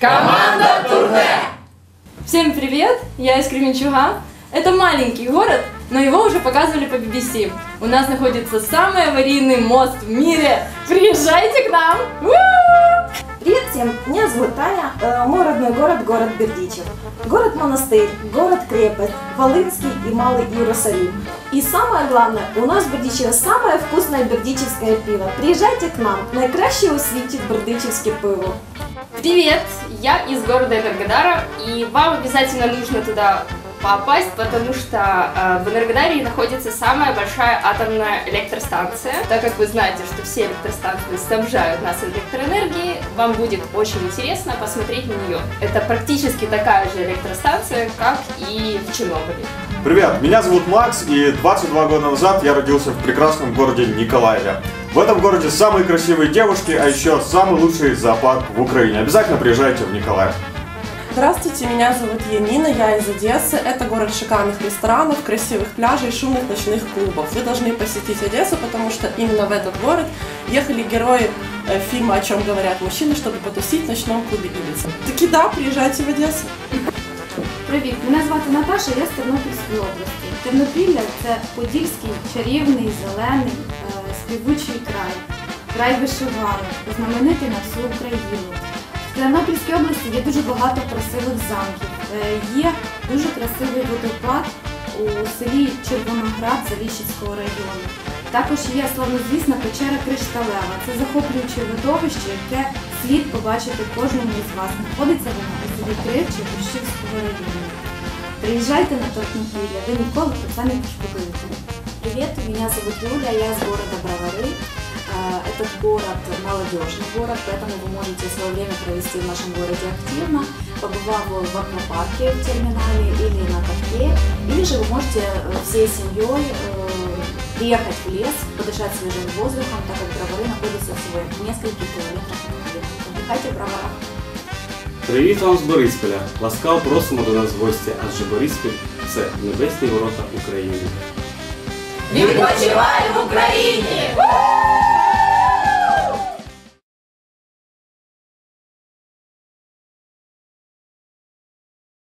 Команда Турне! Всем привет, я из Кременчуга. Это маленький город, но его уже показывали по BBC. У нас находится самый аварийный мост в мире. Приезжайте к нам! Привет всем, меня зовут Таня, Э, мой родной город – город Бердичев. Город-монастырь, город-крепость, Волынский и Малый Иерусалим. И самое главное, у нас в Бердичеве самое вкусное бердичевское пиво. Приезжайте к нам, найкраще у світі бердичевське пиво. Привет, я из города Энергодара, и вам обязательно нужно туда попасть, потому что э, в Энергодаре находится самая большая атомная электростанция. Так как вы знаете, что все электростанции снабжают нас электроэнергией, вам будет очень интересно посмотреть на нее. Это практически такая же электростанция, как и в Чернобыле. Привет, меня зовут Макс, и 22 года назад я родился в прекрасном городе Николаеве. В этом городе самые красивые девушки, а еще самый лучший зоопарк в Украине. Обязательно приезжайте в Николаев. Здравствуйте, меня зовут Янина, я из Одессы. Это город шикарных ресторанов, красивых пляжей, шумных ночных клубов. Вы должны посетить Одессу, потому что именно в этот город ехали герои э, фильма «О чем говорят мужчины», чтобы потусить в ночном клубе Ибица. Таки да, приезжайте в Одессу. Привіт, мене звати Наташа, я з Тернопільської області. Тернопілля це подільський, чарівний, зелений, е, співучий край, край вишиванок, знаменитий на всю Україну. Тернопільській області є дуже багато красивих замків. Е, Є дуже красивий водопад у селі Червоноград Заліщицького району. Також є славнозвісна печера Кришталева. Це захоплююче видовище, яке слід побачити кожному із вас. Знаходиться вона у селі Кривче Кущівського району. Приезжайте на Торкнопилля, вы ніколи про це не пошкодуєте. Привет, меня зовут Юля, я из города Бровары. Э, Этот город молодежный город, поэтому вы можете свое время провести в нашем городе активно, побывав в аквапарке в терминале или на катке, или же вы можете э, всей семьей э, приехать в лес, подышать свежим воздухом, так как Бровары находится всего в нескольких километрах от Киева. Отдыхайте в Броварах. Привіт вам з Борисполя! Ласкаво просимо до нас в гості, адже Бориспіль це небесні ворота України. Відпочивай в Україні!